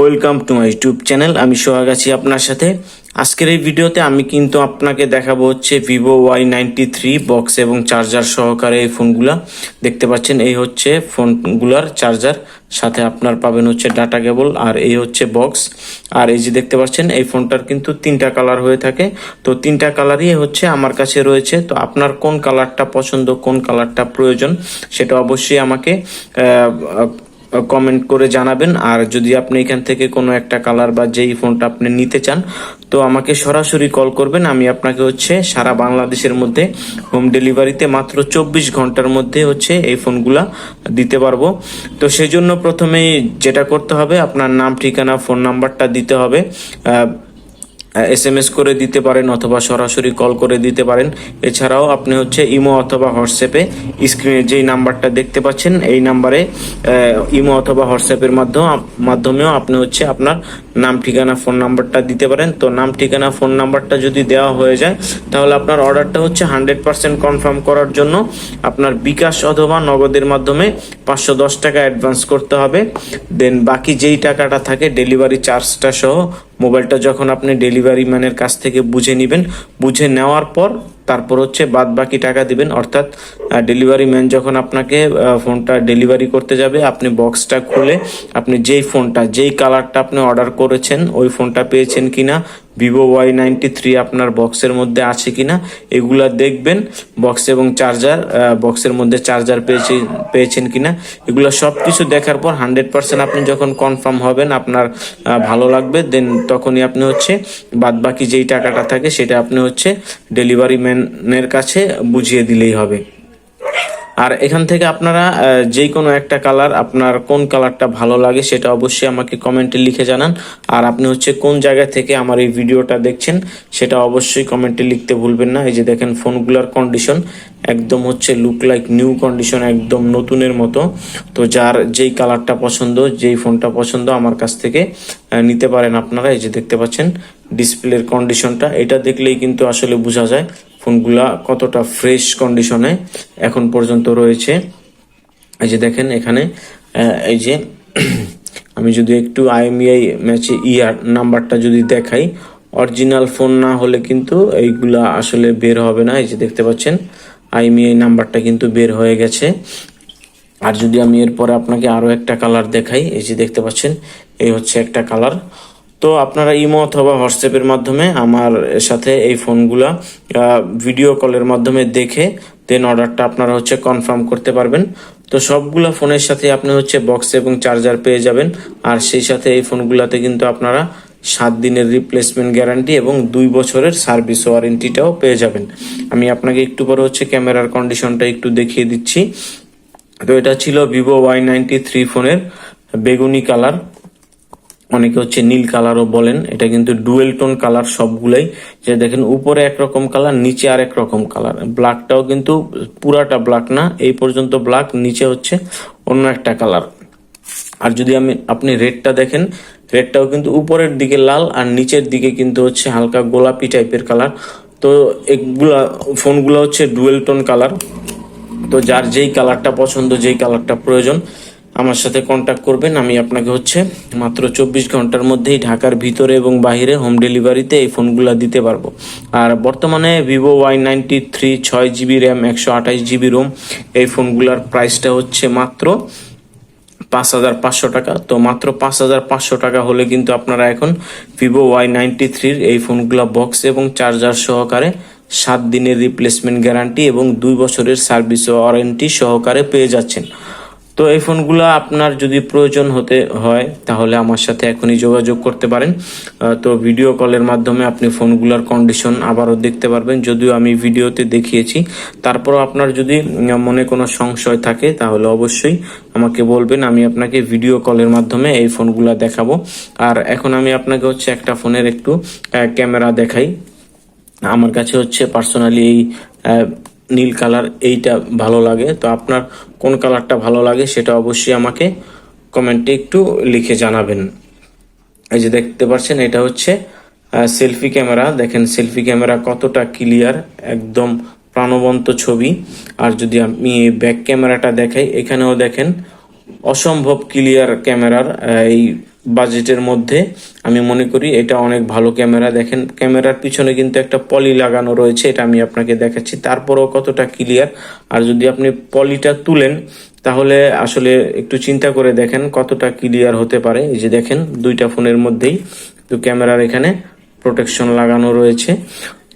Welcome to my YouTube channel. আমি সোহাগ আছি আপনার সাথে। আজকের এই ভিডিওতে আমি কিন্তু আপনাকে দেখাবো হচ্ছে Vivo Y ninety three box এবং চার্জার সহকারে এই ফোনগুলা। দেখতে পাচ্ছেন, এই হচ্ছে ফোনগুলার চার্জার। সাথে আপনার পাবেন হচ্ছে ডাটা কেবল আর এই হচ্ছে বক্স। আর এই যে দেখতে পাচ্ছেন, এই ফোনটার কিন্তু তিনটা কালার হয়ে থাকে। তো তিনটা কালারই হচ্ছে আমার কাছে রয়েছে। তো আপনার কোন কালারটা পছন্দ, কোন কালারটা প্রয়োজন, সেটা অবশ্যই আমাকে কমেন্ট করে জানাবেন। আর যদি আপনি এখান থেকে কোনো একটা কালার বা যেই ফোনটা আপনি নিতে চান, তো আমাকে সরাসরি কল করবেন। আমি আপনাকে হচ্ছে সারা বাংলাদেশের মধ্যে হোম ডেলিভারিতে মাত্র চব্বিশ ঘণ্টার মধ্যে হচ্ছে এই ফোনগুলা দিতে পারব। তো সেই জন্য প্রথমেই যেটা করতে হবে, আপনার নাম, ঠিকানা ফোন নাম্বারটা দিতে হবে। এস এম এস করে দিতে পারেন অথবা সরাসরি কল করে দিতে পারেন। এছাড়াও আপনি হচ্ছে ইমো অথবা হোয়াটসঅ্যাপে স্ক্রিনে যেই নাম্বারটা দেখতে পাচ্ছেন, এই নাম্বারে ইমো অথবা হোয়াটসঅ্যাপের মাধ্যমে মাধ্যমেও আপনি হচ্ছে আপনার নাম, ঠিকানা, ফোন নাম্বারটা দিতে পারেন। তো নাম, ঠিকানা, ফোন নাম্বারটা যদি দেওয়া হয়ে যায়, তাহলে আপনার অর্ডারটা হচ্ছে হান্ড্রেড পার্সেন্ট কনফার্ম করার জন্য আপনার বিকাশ অথবা নগদের মাধ্যমে পাঁচশো দশ টাকা অ্যাডভান্স করতে হবে। দেন বাকি যেই টাকাটা থাকে, ডেলিভারি চার্জটা সহ, মোবাইলটা যখন আপনি ডেলিভারি ম্যানের কাছ থেকে বুঝে নেবেন, বুঝে নেওয়ার পর তারপর হচ্ছে বাদ বাকি টাকা দিবেন, অর্থাৎ ডেলিভারি ম্যান যখন আপনাকে ফোনটা ডেলিভারি করতে যাবে, আপনি বক্সটা খুলে আপনি যেই ফোনটা যেই কালারটা আপনি অর্ডার করেছেন, ওই ফোনটা পেয়েছেন কিনা ভিভো ওয়াই নাইনটি থ্রি আপনার বক্সের মধ্যে আছে কিনা, এগুলা দেখবেন বক্স এবং চার্জার বক্সের মধ্যে চার্জার পেয়েছে, পেয়েছেন কিনা, এগুলো সব কিছু দেখার পর হান্ড্রেড পার্সেন্ট আপনি যখন কনফার্ম হবেন আপনার ভালো লাগবে দেন তখনই আপনি হচ্ছে বাদ বাকি যেই টাকাটা থাকে সেটা আপনি হচ্ছে ডেলিভারি ম্যানের কাছে বুঝিয়ে দিলেই হবে। আর এখান থেকে আপনারা যে কোনো একটা কালার আপনার কোন কালারটা ভালো লাগে সেটা অবশ্যই আমাকে কমেন্টে লিখে জানান। আর আপনি হচ্ছে কোন জায়গা থেকে আমার এই ভিডিওটা দেখছেন সেটা অবশ্যই কমেন্টে লিখতে ভুলবেন না। এই যে দেখেন, ফোনগুলোর কন্ডিশন একদম হচ্ছে লুক লাইক নিউ কন্ডিশন একদম নতুনের মতো। তো যার যেই কালারটা পছন্দ, যেই ফোনটা পছন্দ আমার কাছ থেকে নিতে পারেন আপনারা। এই যে দেখতে পাচ্ছেন ডিসপ্লের কন্ডিশনটা এটা দেখলেই কিন্তু আসলে বোঝা যায় ফোনগুলা কতটা ফ্রেশ কন্ডিশনে এখন পর্যন্ত রয়েছে। এই যে দেখেন এখানে এই যে আমি যদি একটু আইএমইআই ম্যাচে ইয়ার নাম্বারটা যদি দেখাই অরিজিনাল ফোন না হলে কিন্তু এইগুলা আসলে বের হবে না। এই যে দেখতে পাচ্ছেন আইএমইআই নাম্বারটা কিন্তু বের হয়ে গেছে। আর যদি আমি এরপরে আপনাকে আরও একটা কালার দেখাই, এই যে দেখতে পাচ্ছেন, এই হচ্ছে একটা কালার তো আপনারা ইমো অথবা হোয়াটসঅ্যাপের মাধ্যমে আমার সাথে এই ফোনগুলা ভিডিও কলের মাধ্যমে দেখে দেন অর্ডারটা আপনারা হচ্ছে কনফার্ম করতে পারবেন। তো সবগুলা ফোনের সাথে আপনি হচ্ছে বক্স এবং চার্জার পেয়ে যাবেন। আর সেই সাথে এই ফোনগুলাতে কিন্তু আপনারা সাত দিনের রিপ্লেসমেন্ট গ্যারান্টি এবং দুই বছরের সার্ভিস ওয়ারেন্টিটাও পেয়ে যাবেন। আমি আপনাকে একটু পরে হচ্ছে ক্যামেরার কন্ডিশনটা একটু দেখিয়ে দিচ্ছি। তো এটা ছিল ভিভো ওয়াই নাইনটি থ্রি ফোনের বেগুনি কালার অনেকে হচ্ছে নীল কালারও বলেন, এটা কিন্তু ডুয়েল টোন কালার সবগুলাই। যে দেখেন, উপরে একরকম কালার, নিচে আরেক রকম কালার। ব্ল্যাকটাও কিন্তু পুরাটা ব্ল্যাক না, এই পর্যন্ত ব্ল্যাক, নিচে হচ্ছে অন্য একটা কালার। আর যদি আমি, আপনি রেডটা দেখেন, রেডটাও কিন্তু উপরের দিকে লাল আর নিচের দিকে কিন্তু হচ্ছে হালকা গোলাপি টাইপের কালার। তো এগুলা, ফোনগুলো হচ্ছে ডুয়েল টোন কালার। তো যার যেই কালারটা পছন্দ, যেই কালারটা প্রয়োজন আমার সাথে কন্ট্যাক্ট করবেন। আমি আপনাকে হচ্ছে মাত্র চব্বিশ ঘণ্টার মধ্যেই ঢাকার ভিতরে এবং বাইরে হোম ডেলিভারিতে এই ফোনগুলো দিতে পারব। আর বর্তমানে ভিভো ওয়াই নাইনটি থ্রি ছয় জিবি র্যাম একশো আঠাশ জিবি রোম এই ফোনগুলোর প্রাইসটা হচ্ছে মাত্র পাঁচ হাজার পাঁচশো টাকা। তো মাত্র পাঁচ হাজার পাঁচশো টাকা হলে কিন্তু আপনারা এখন ভিভো ওয়াই নাইনটি থ্রির এই ফোনগুলো বক্স এবং চার্জার সহকারে সাত দিনের রিপ্লেসমেন্ট গ্যারান্টি এবং দুই বছরের সার্ভিস ওয়ারেন্টি সহকারে পেয়ে যাচ্ছেন। তো এই ফোনগুলো আপনার যদি প্রয়োজন হতে হয়, তাহলে আমার সাথে এখনই যোগাযোগ করতে পারেন। তো ভিডিও কলের মাধ্যমে আপনি ফোনগুলোর কন্ডিশন আবারও দেখতে পারবেন। যদিও আমি ভিডিওতে দেখিয়েছি, তারপরও আপনার যদি মনে কোনো সংশয় থাকে, তাহলে অবশ্যই আমাকে বলবেন। আমি আপনাকে ভিডিও কলের মাধ্যমে এই ফোনগুলো দেখাবো। আর এখন আমি আপনাকে হচ্ছে একটা ফোনের একটু ক্যামেরা দেখাই। আমার কাছে হচ্ছে পার্সোনালি এই নীল কালার এইটা ভালো লাগে। তো আপনার কোন কালারটা ভালো লাগে সেটা অবশ্যই আমাকে কমেন্টে একটু লিখে জানাবেন। এই যে দেখতে পাচ্ছেন, এটা হচ্ছে সেলফি ক্যামেরা। দেখেন, সেলফি ক্যামেরা কতটা ক্লিয়ার, একদম প্রাণবন্ত ছবি। আর যদি আমি ব্যাক ক্যামেরাটা দেখাই, এখানেও দেখেন, অসম্ভব ক্লিয়ার ক্যামেরার এই বাজেটের মধ্যে, আমি মনে করি এটা অনেক ভালো ক্যামেরা। দেখেন, ক্যামেরার পিছনে কিন্তু একটা পলি লাগানো রয়েছে, এটা আমি আপনাকে দেখাচ্ছি। তারপরেও কতটা ক্লিয়ার আর যদি আপনি পলিটা তুলেন, তাহলে আসলে একটু চিন্তা করে দেখেন কতটা ক্লিয়ার হতে পারে। এই যে দেখেন, দুইটা ফোনের মধ্যেই তো ক্যামেরার এখানে প্রোটেকশন লাগানো রয়েছে।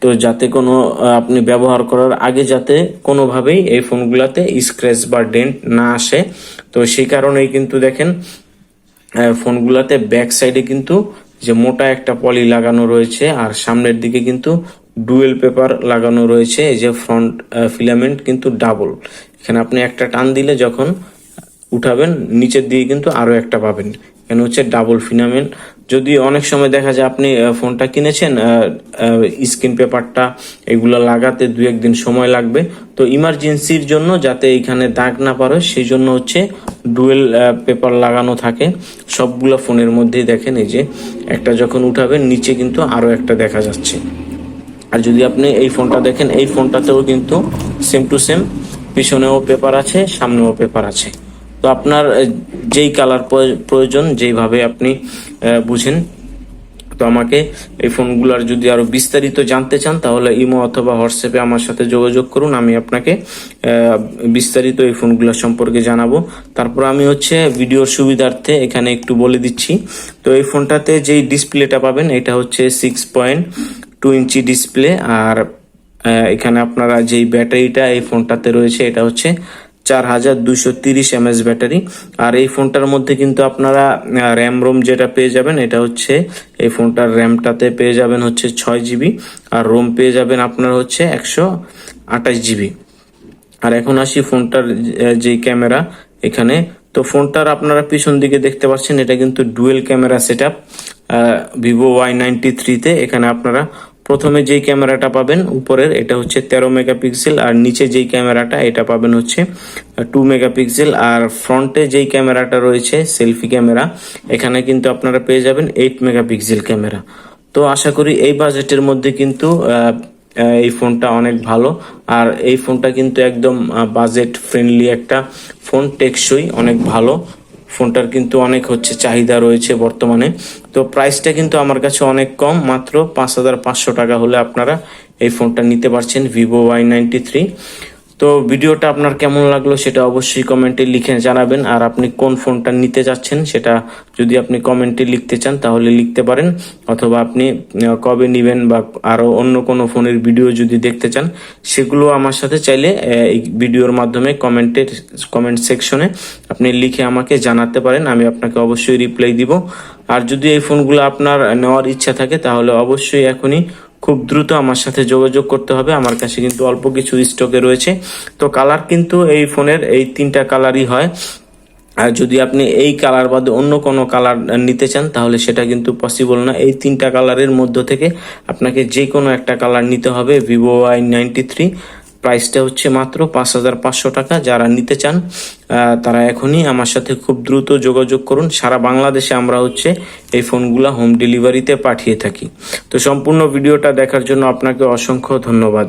তো যাতে কোনো আপনি ব্যবহার করার আগে যাতে কোনোভাবেই এই ফোনগুলোতে স্ক্র্যাচ বা ডেন্ট না আসে। তো সেই কারণেই কিন্তু দেখেন ফোনগুলোতে ব্যাক সাইডে কিন্তু যে মোটা একটা পলি লাগানো রয়েছে, আর সামনের দিকে কিন্তু ডুয়েল পেপার লাগানো রয়েছে, এই যে ফ্রন্ট ফিলামেন্ট কিন্তু ডাবল এখানে আপনি একটা টান দিলে যখন উঠাবেন, নিচের দিকে কিন্তু আরও একটা পাবেন। এখানে হচ্ছে ডাবল ফিলামেন্ট যদি অনেক সময় দেখা যায় আপনি ফোনটা কিনেছেন স্ক্রিন পেপারটা এগুলো লাগাতে দু একদিন সময় লাগবে। তো ইমার্জেন্সির জন্য যাতে এখানে দাগ না পারে সেই জন্য হচ্ছে ডুয়েল পেপার লাগানো থাকে। সবগুলো ফোনের মধ্যেই দেখেন এই যে, একটা যখন উঠাবেন, নিচে কিন্তু আরও একটা দেখা যাচ্ছে। আর যদি আপনি এই ফোনটা দেখেন, এই ফোনটাতেও কিন্তু সেম টু সেম পিছনেও পেপার আছে, সামনেও পেপার আছে। তো আপনার যেই কালার প্রয়োজন, যেইভাবে আপনি বুঝেন, তো আমাকে এই ফোনগুলোর যদি আরও বিস্তারিত জানতে চান, তাহলে ইমো অথবা হোয়াটসঅ্যাপে আমার সাথে যোগাযোগ করুন, আমি আপনাকে বিস্তারিত এই ফোনগুলো সম্পর্কে জানাব। তারপর আমি হচ্ছে ভিডিওর সুবিধার্থে এখানে একটু বলে দিচ্ছি। তো এই ফোনটাতে যেই ডিসপ্লেটা পাবেন, এটা হচ্ছে six point two inch display আর এখানে আপনারা যেই ব্যাটারিটা এই ফোনটাতে রয়েছে, এটা হচ্ছে চার হাজার দুইশো তিরিশ এমএস ব্যাটারি। আর এই ফোনটার মধ্যে কিন্তু আপনারা র্যাম রোম যেটা পেয়ে যাবেন, এটা হচ্ছে, এই ফোনটার র্যামটাতে পেয়ে যাবেন হচ্ছে ছয় জিবি, আর রোম পেয়ে যাবেন আপনার হচ্ছে একশো আঠাশ জিবি। আর এখন আসি ফোনটার যে ক্যামেরা এখানে। তো ফোনটার আপনারা পিছন দিকে দেখতে পাচ্ছেন, এটা কিন্তু dual camera set up Vivo Y ninety থ্রিতে। এখানে আপনারা প্রথমে যেই ক্যামেরাটা পাবেন, উপরের, এটা হচ্ছে তেরো মেগাপিক্সেল, আর নিচে যেই ক্যামেরাটা, এটা পাবেন হচ্ছে টু মেগাপিক্সেল, আর ফ্রন্টে যেই ক্যামেরাটা রয়েছে, সেলফি ক্যামেরা, এখানে কিন্তু আপনারা পেয়ে যাবেন এইট মেগাপিক্সেল ক্যামেরা। তো আশা করি এই বাজেটের মধ্যে কিন্তু এই ফোনটা অনেক ভালো, আর এই ফোনটা কিন্তু একদম বাজেট ফ্রেন্ডলি একটা ফোন, টেকসই, অনেক ভালো। ফোনটার কিন্তু অনেক হচ্ছে চাহিদা রয়েছে বর্তমানে। তো প্রাইসটা কিন্তু আমার কাছে অনেক কম, মাত্র পাঁচ হাজার পাঁচশো টাকা হলে আপনারা এই ফোনটা নিতে পারছেন ভিভো ওয়াই নাইনটি থ্রি তো ভিডিওটা আপনার কেমন লাগল সেটা অবশ্যই কমেন্টে লিখে জানাবেন। আর আপনি কোন ফোনটা নিতে যাচ্ছেন সেটা যদি আপনি কমেন্টে লিখতে চান তাহলে লিখতে পারেন। অথবা আপনি কবে নেবেন বা আরও অন্য কোনো ফোনের ভিডিও যদি দেখতে চান, সেগুলো আমার সাথে চাইলে এই ভিডিওর মাধ্যমে কমেন্টের, কমেন্ট সেকশনে আপনি লিখে আমাকে জানাতে পারেন। আমি আপনাকে অবশ্যই রিপ্লাই দিব। আর যদি এই ফোনগুলো আপনার নেওয়ার ইচ্ছা থাকে তাহলে অবশ্যই এখনই খুব দ্রুত আমার সাথে যোগাযোগ করতে হবে। আমার কাছে কিন্তু অল্প কিছু স্টকে রয়েছে। তো কালার কিন্তু এই ফোনের এই তিনটা কালারই হয়। আর যদি আপনি এই কালার বাদে অন্য কোনো কালার নিতে চান, তাহলে সেটা কিন্তু পসিবল না। এই তিনটা কালারের মধ্য থেকে আপনাকে যে কোনো একটা কালার নিতে হবে ভিভো ওয়াই নাইনটি থ্রি প্রাইসটা হচ্ছে মাত্র পাঁচ হাজার পাঁচশো টাকা। যারা নিতে চান তারা এখনই আমার সাথে খুব দ্রুত যোগাযোগ করুন। সারা বাংলাদেশে আমরা হচ্ছে এই ফোনগুলা হোম ডেলিভারিতে পাঠিয়ে থাকি। তো সম্পূর্ণ ভিডিওটা দেখার জন্য আপনাকে অসংখ্য ধন্যবাদ।